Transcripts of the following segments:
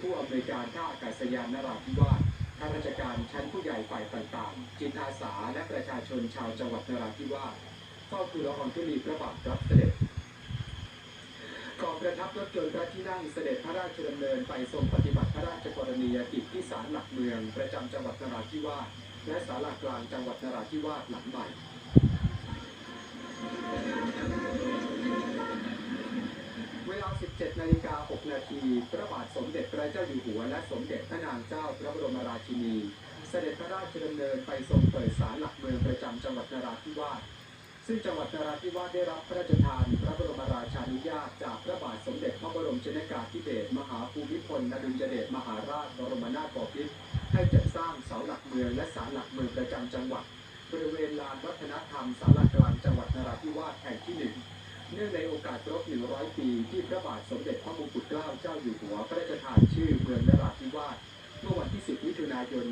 ผู้อำนวยการท่าอากาศยานนราธิวาสข้าราชการชั้นผู้ใหญ่ฝ่ายต่างๆ จิตอาสาและประชาชนชาวจังหวัดนราธิวาสเฝ้าทูลละอองธุลีพระบาทรับเสด็จกองประทับรถยนต์พระที่นั่งเสด็จพระราชดำเนินไปทรงปฏิบัติพระราชกรณียกิจที่ศาลหลักเมือง ประจำจังหวัดนราธิวาสและศาลากลางจังหวัดนราธิวาสหลังใหม่เวลา 17 นาฬิกา 6 นาที พระบาทสมเด็จ ระเจ้าอยู่หัวและสมเด็จพระนางเจ้าพระบรมราชินี เสด็จพระราชดำเนินไปทรงเปิดศาลหลักเมืองประจำจังหวัดนราธิวาสซึ่งจังหวัดนราธิวาสได้รับพระราชทานพระบรมราชานุญาตจากพระบาทสมเด็จพระบรมชนกาธิเบศรมหาภูมิพลอดุลยเดชมหาราชบรมนาถบพิตรให้จัดสร้างเสาหลักเมืองและศาลหลักเมืองประจำจังหวัด บริเวณลานวัฒนธรรมศาลากลางจังหวัดนราธิวาสแห่งที่หนึ่ง เนื่องในโอกาสครบ 100 ปีที่พระบาทสมเด็จพระมงกุฎเกล้าเจ้าอยู่หัวพระราชทานชื่อเมืองนราธิวาสเมื่อวันที่ 10 มิถุนายน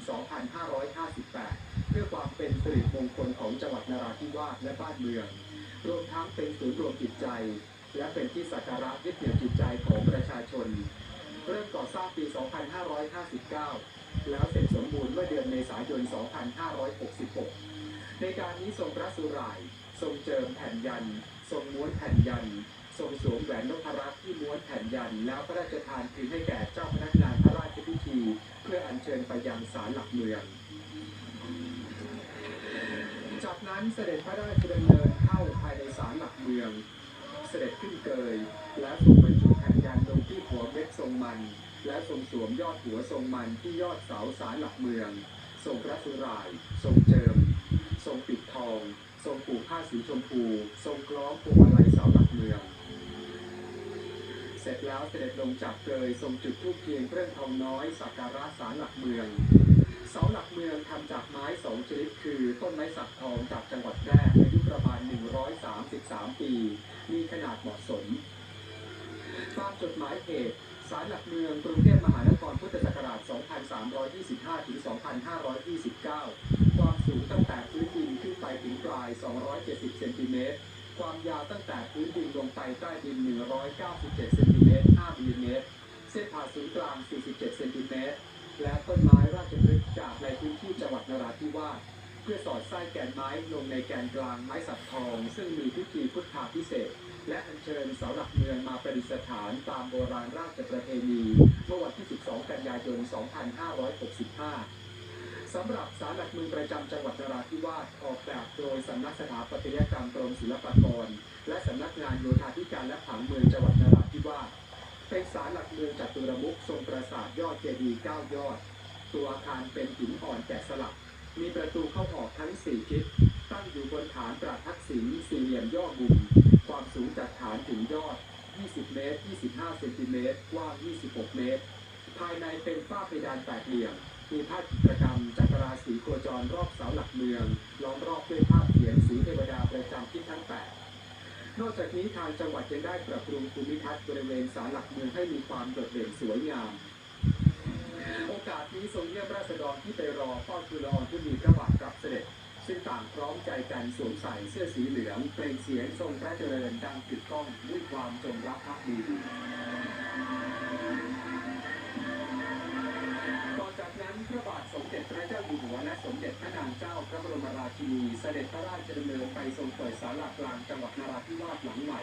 2558 เพื่อความเป็นสิริมงคลของจังหวัดนราธิวาสและบ้านเมือง รวมทั้งเป็นศูนย์รวมจิตใจ และเป็นที่สักการะยึดเหนี่ยวจิตใจของประชาชน เริ่มก่อสร้างปี 2559 แล้วเสร็จสมบูรณ์เมื่อเดือนเมษายน 2566 ในการนี้ทรงพระสุราย ทรงเจิมแผ่นยัน ทรงม้วนแผ่นยัน ทรงสวมแหวนนพรัตน์ที่ม้วนแผ่นยัน แล้วพระราชทานคืนให้แก่เจ้าพนักงานพระราชพิธี เพื่ออัญเชิญไปยังศาลหลักเมือง จากนั้นเสด็จพระราชดำเนินเข้าภายในศาลหลักเมือง เสด็จขึ้นเกยและทรงบรรจุแผ่นยันลงที่หัวเม็ดทรงมันและทรงสวมยอดหัวทรงมันที่ยอดเสาศาลหลักเมือง ทรงพระสุราย ทรงเจิม ทรงปิดทอง ทรง ผ้าสีชมพู ทรงคล้องพวงมาลัยเสาหลักเมือง เสร็จแล้วเสด็จลงจากเกยทรงจุดธูปเทียนเครื่องทองน้อยสักการะศาลหลักเมืองเสาหลักเมืองทำจากไม้สองชนิดคือต้นไม้สักทองจากจังหวัดแพร่อายุประมาณ 133 ปี มีขนาดเหมาะสมตามจดหมายเหตุศาลหลักเมืองกรุงเทพมหานครพุทธศักราช 2325 ถึง 2529 ความสูงตั้ง ถึงปลาย 270 เซนติเมตร ความยาวตั้งแต่พื้นดินลงไปใต้ดิน 197 เซนติเมตร 5 มิลลิเมตร เส้นผ่าศูนย์กลาง 47 เซนติเมตร และต้นไม้ราชพฤกษ์จากในพื้นที่จังหวัดนราธิวาสเพื่อสอดไส้แกนไม้ลงในแกนกลางไม้สักทอง ซึ่งมีพิธีพุทธาพิเศษ และอัญเชิญเสาหลักเมืองมาประดิษฐานตามโบราณราชประเพณี เมื่อวันที่ 12 กันยายน 2565 สำหรับศาลหลักเมืองประจำจังหวัดนราธิวาสออกแบบโดยสำนักสถาปัตยกรรมกรมศิลปากร และสำนักงานโยธาธิการและผังเมืองจังหวัดนราธิวาสเป็นศาลหลักเมืองจัตุรมุขทรงปราสาทยอดเจดีย์9ยอด ตัวอาคารเป็นหินอ่อนแกะสลัก มีประตูเข้าออกทั้ง 4 ทิศ ตั้งอยู่บนฐานประทักษิณสี่เหลี่ยมย่อมุม ความสูงจากฐานถึงยอด 20 เมตร 25 เซนติเมตร กว้าง 26 เมตร ภายในเป็นฝ้าเพดานแปดเหลี่ยม มีภาพจิตรกรรมจัก โคจรรอบเสาหลักเมืองล้อมรอบด้วยภาพเขียนสีเทวดาประจำทิศทั้งแปดนอกจากนี้ทางจังหวัดยังได้ปรับปรุงภูมิทัศน์บริเวณศาลหลักเมืองให้มีความโดดเด่นสวยงาม โอกาสนี้ทรงเยี่ยมราษฎรที่ไปรอเฝ้าทูละอองทุลีพระบาทกลับเสด็จ ซึ่งต่างพร้อมใจกันสวมใส่เสื้อสีเหลืองเปล่งเสียงทรงพระเจริญดังกึกก้องด้วยความจงรักภักดี อยู่หัวและสมเด็จพระนางเจ้าพระบรมราชินี เสด็จพระราชดำเนินไปทรงเปิดศาลหลักกลางจังหวัดนราธิวาสหลังใหม่